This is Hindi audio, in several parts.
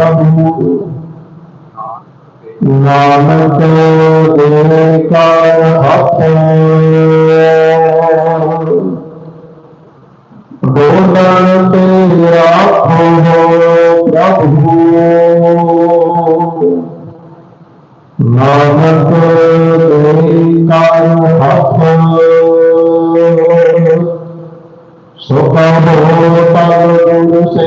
ਪ੍ਰਭੂ ਨਾਨਕ ਦੇ ਕਰ ਹੱਥ ਬੋਲਣ ਤੇ ਰਾਖੋ ਪ੍ਰਭੂ ਨਾਨਕ ਦੇ ਕਰ ਹੱਥ ਸੋਤਾ ਹੋ ਤਨ ਗੁਰ ਸੇ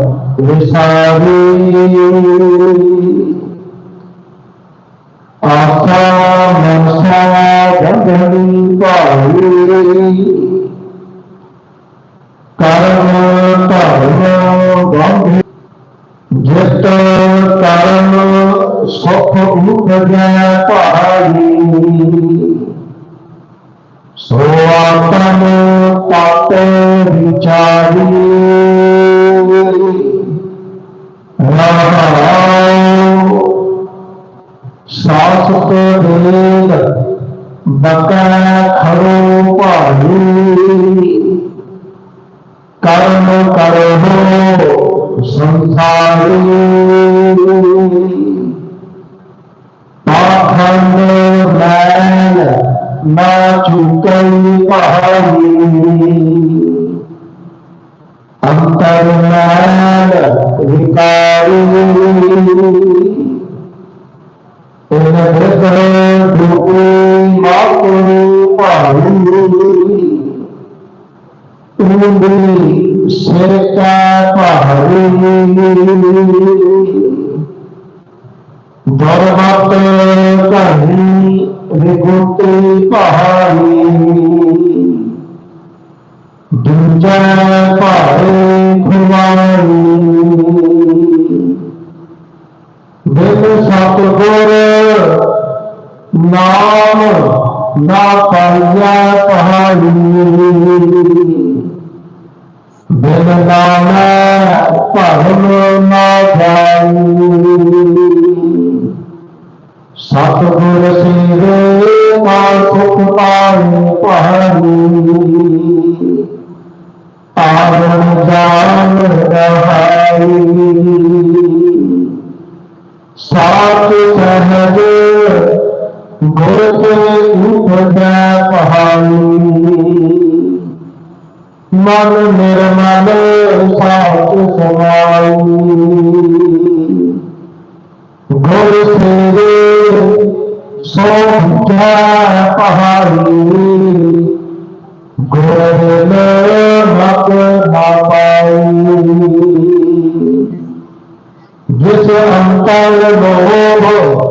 ਵਿਸਾਰੀ। ਆਸਾ ਮਨਸਾ ਗੰਗਨੀ ਭਾਈ। ਕਰਮ ਧਰਮ ਗੰਗ ਜਿਤ ਕਰਮ ਸੁਖ ਉਪਜੈ ਭਾਈ। ਬਕੈ ਖੜੋ ਭਾਈ ਕਰਮ ਕਰੋ ਸੰਸਾਰੀ ਪਾਖੰਡ ਮੈਲ ਨਾ ਝੁਕਈ ਭਾਈ ਅੰਤਰ ਮੈਲ ਵਿਕਾਰੀ ਤੇਰਾ ਬਰਤਨ ਦੁਖੂ ਮਾਕਰੂ ਭਾਰੂ ਤੂੰ ਸਿਰ ਕਾ ਭਾਰੂ ਦਰਮਤ ਕਰਨੀ ਵਿਗੁਤੀ ਭਾਰੀ ਦੂਜਾ ਭਾਰੂ या पहाड़ी सतगुर सिंह पहाड़ी पावन जान रहाई सात सहज घोर के ऊपर पहाड़ी मन निर्मल साथ से सोचा पहाड़ी मत ना जिस अंतर लोभ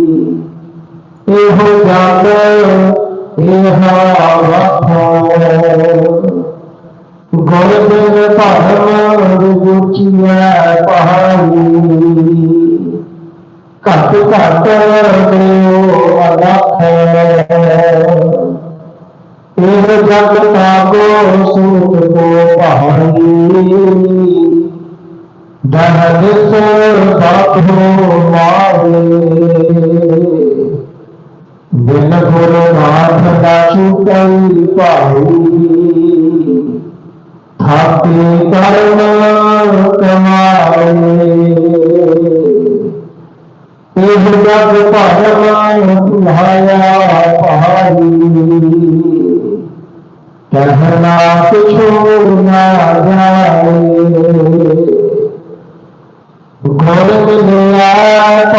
ये हो जाता गर्दन पहाड़ रुचिया पहाड़ी कट कट यह जग का गो सूत को पहाड़ी धन से बात हो। मारे बिन गुरु नाथ का कई पाई ठाके करना कमाए तेज जग पहलवान तुम्हारा पहाड़ी कहना कुछ ना जाए घोर मिला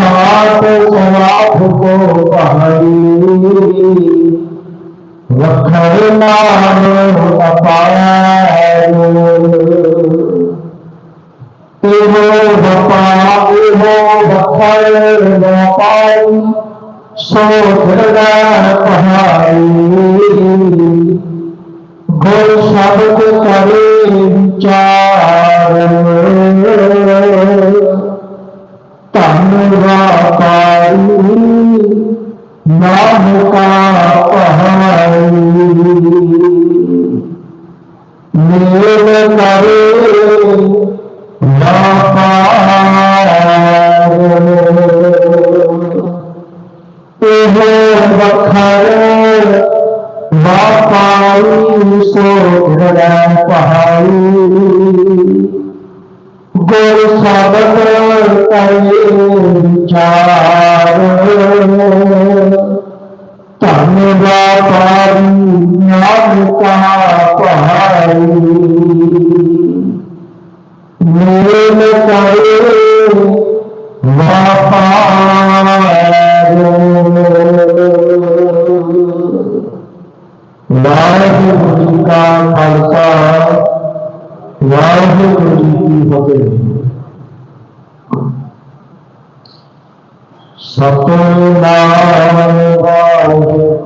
हाथ स्वाप को पहाड़ी रखर नाम अपारो तेहो बपा एहो बखर बपाई सो भरदा पहाड़ी Yeah. ਪਾਣੀ ਸੋਹਣਾ ਪਹਾੜੀ ਗੁਰ ਸਬਦ ਕਰੇ ਵਿਚਾਰ ਧੰਨ ਬਾਪਾ ਦੀ ਵਾਹਿਗੁਰੂ ਜੀ ਕਾ ਖਾਲਸਾ ਵਾਹਿਗੁਰੂ ਜੀ ਕੀ ਫਤਿਹ ਸਤਨਾਮ ਵਾਹਿਗੁਰੂ